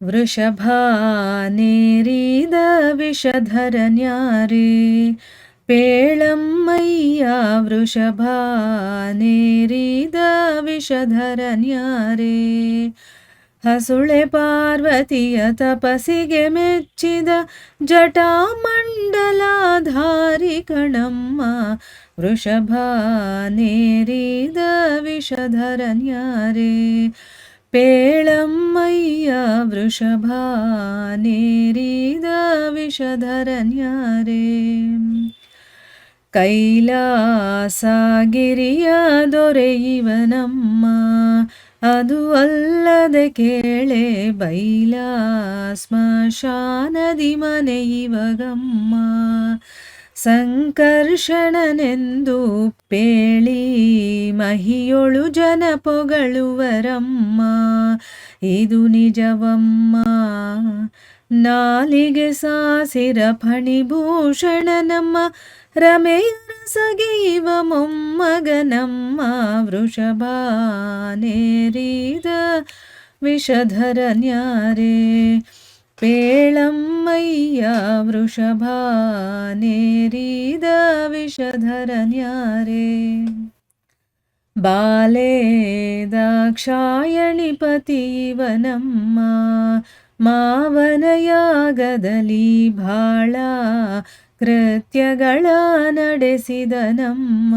ವೃಷಭಾನೇರಿದ ವಿಷಧರನ್ಯಾರೇ ಪೇಳಮ್ಮಯ್ಯ ವೃಷಭಾನೇರಿದ ವಿಷಧರನ್ಯಾರೇ ಹಸುಳೆ ಪಾರ್ವತಿಯ ತಪಸಿಗೆ ಮೆಚ್ಚಿದ ಜಟಾಮಂಡಲಾಧಾರಿ ಕಣಮ್ಮ ವೃಷಭಾನೇರಿದ ವಿಷಧರನ್ಯಾರೇ ಪೇಳಮ್ಮಯ್ಯ ವೃಷಭಾನೇರಿದ ವಿಷಧರನ್ಯಾರೇ ಕೈಲಾಸಗಿರಿಯ ದೊರೆಯುವನಮ್ಮ ಅದು ಅಲ್ಲದೆ ಕೇಳೆ ಬೈಲ ಸ್ಮಶಾನದಿ ಮನೆಯುವಗಮ್ಮ ಸಂಕರ್ಷಣನೆಂದು ಪೇಳಿ ಮಹಿಯೊಳು ಜನ ಪೊಗಳುವರಮ್ಮ. ಇದು ನಿಜವಮ್ಮ. ನಾಲಿಗೆ ಸಾಸಿರ ಫಣಿಭೂಷಣ ನಮ್ಮ ರಮೆಯರ ಸಗೆಯುವ ಮೊಮ್ಮಗನಮ್ಮ. ವೃಷಭಾನೇರಿದ ವಿಷಧರನ್ಯಾರೇ ಪೇಳಮ್ಮಯ್ಯ ವೃಷಭಾನೇರಿದ ವಿಷಧರನ್ಯಾರೇ. ಬಾಲೆ ದಾಕ್ಷಾಯಣಿ ಪತಿವನಮ್ಮ ಮಾವನಯಾಗದಲ್ಲಿ ಭಾಳ ಕೃತ್ಯಗಳ ನಡೆಸಿದನಮ್ಮ.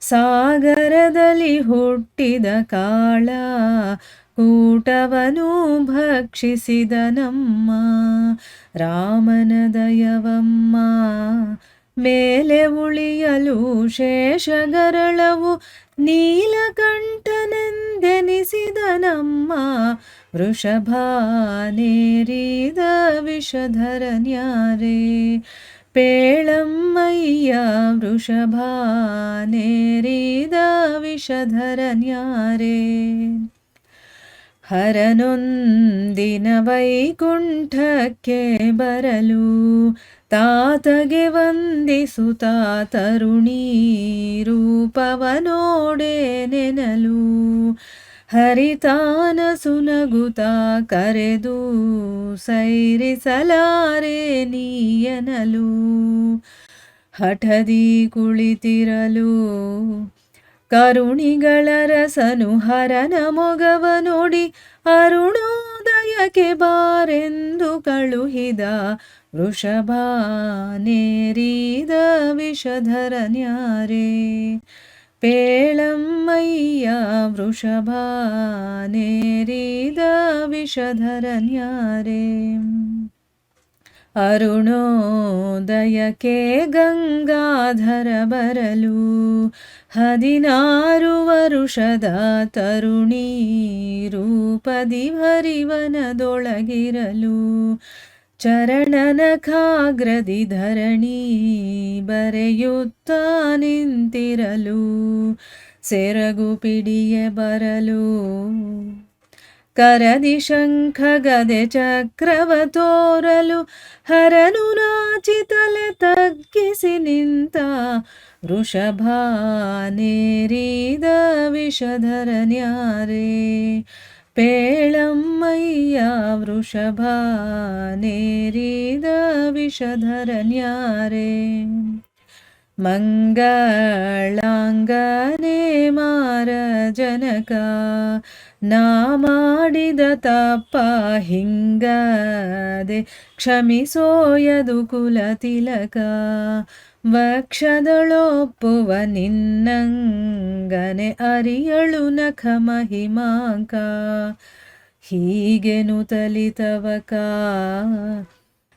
ಸಾಗರದಲ್ಲಿ ಹುಟ್ಟಿದ ಕಾಳ ಕೂಟವನು ಭಕ್ಷಿಸಿದನಮ್ಮ. ರಾಮನ ದಯವಮ್ಮ. ಮೇಲೆ ಉಳಿಯಲು ಶೇಷಗರಳವು ನೀಲಕಂಠನೆಂದೆನಿಸಿದನಮ್ಮ. ವೃಷಭಾನೇರಿದ ವಿಷಧರನ್ಯಾರೇ. ಪೇಳಮ್ಮಯ್ಯ ವೃಷಭಾನೇರಿದ ವಿಷಧರನ್ಯಾರೇ. ಹರನೊಂದಿನ ವೈಕುಂಠಕ್ಕೆ ಬರಲು ತಾತಗೆ ವಂದಿಸುತ್ತ ತರುಣಿ ರೂಪವನೋಡೆ ನೆನಲು. ಹರಿತಾನ ಸುನಗುತ ಕರೆದು ಸೈರಿಸಲಾರೆ ನೀಯನಲು. ಹಠದಿ ಕುಳಿತಿರಲು ಕರುಣಿಗಳ ರಸನು ಹರನ ಮೊಗವ ನೋಡಿ ಅರುಣೋದಯಕ್ಕೆ ಬಾರೆಂದು ಕಳುಹಿದ ವೃಷಭಾನೇರಿದ ವಿಷಧರನ್ಯಾರೇ ಪೇಳಮ್ಮಯ್ಯ ವೃಷಭಾನೇರಿದ ವಿಷಧರನ್ಯಾರೇ ಅರುಣೋದಯಕ್ಕೆ ಗಂಗಾಧರ ಬರಲು. ಹದಿನಾರು ವರುಷದ ತರುಣಿ ರೂಪದಿ ಹರಿವನದೊಳಗಿರಲು. ಚರಣನ ಖಾಗ್ರದಿ ಧರಣಿ ಬರೆಯುತ್ತ ನಿಂತಿರಲು. ಸೆರಗು ಪಿಡಿಯ ಬರಲು. ಕರದಿ ಶಂಖ ಗದೆ ಚಕ್ರವ ತೋರಲು ಹರನು ನಾಚಿತಲೆ ತಗ್ಗಿಸಿ ನಿಂತ ವೃಷಭಾನೇರಿದ ವಿಷಧರನ್ಯಾರೇ. ಪೇಳಮ್ಮಯ್ಯ ವೃಷಭಾನೇರಿದ ವಿಷಧರನ್ಯಾರೇ. ಮಂಗಳಾಂಗನೇ ಮಾರ ಜನಕ ನಾ ಮಾಡಿದ ತಪ್ಪ ಹಿಂಗದೆ ಕ್ಷಮಿಸೋಯದು ಕುಲ ತಿಲಕ. ವಕ್ಷದಳೊಪ್ಪುವ ನಿನ್ನಂಗನೆ ಅರಿಯಳು ನಖ ಮಹಿಮಾಂಕ. ಹೀಗೆನು ತಲಿತವಕ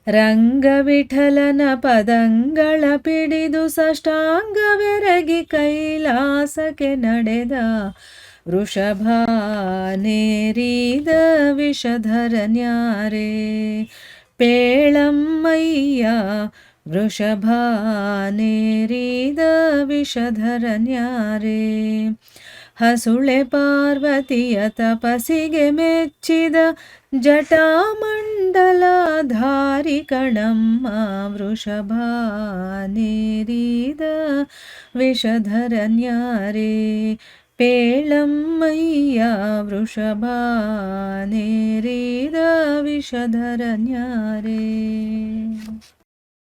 ರಂಗವಿಠಲನ ಪದಂಗಳ ಪಿಡಿದು ಸಷ್ಟಾಂಗವೆರಗಿ ಕೈಲಾಸಕ್ಕೆ ನಡೆದ ವೃಷಭಾನೇರಿದ ವಿಷಧರನ್ಯಾರೇ ಪೇಳಮ್ಮಯ್ಯ ವೃಷಭಾನೇರಿದ ವಿಷಧರನ್ಯಾರೇ ಹಸುಳೆ ಪಾರ್ವತಿಯ ತಪಸಿಗೆ ಮೆಚ್ಚಿದ ಜಟಾಮಂಡಲಧಾರಿ ಕಣಮ್ಮ ವೃಷಭಾನೇರಿದ ವಿಷಧರನ್ಯಾರೇ പേളമ്മയ്യ വൃഷഭാനേരീത വിഷധരഞ്ഞാരേ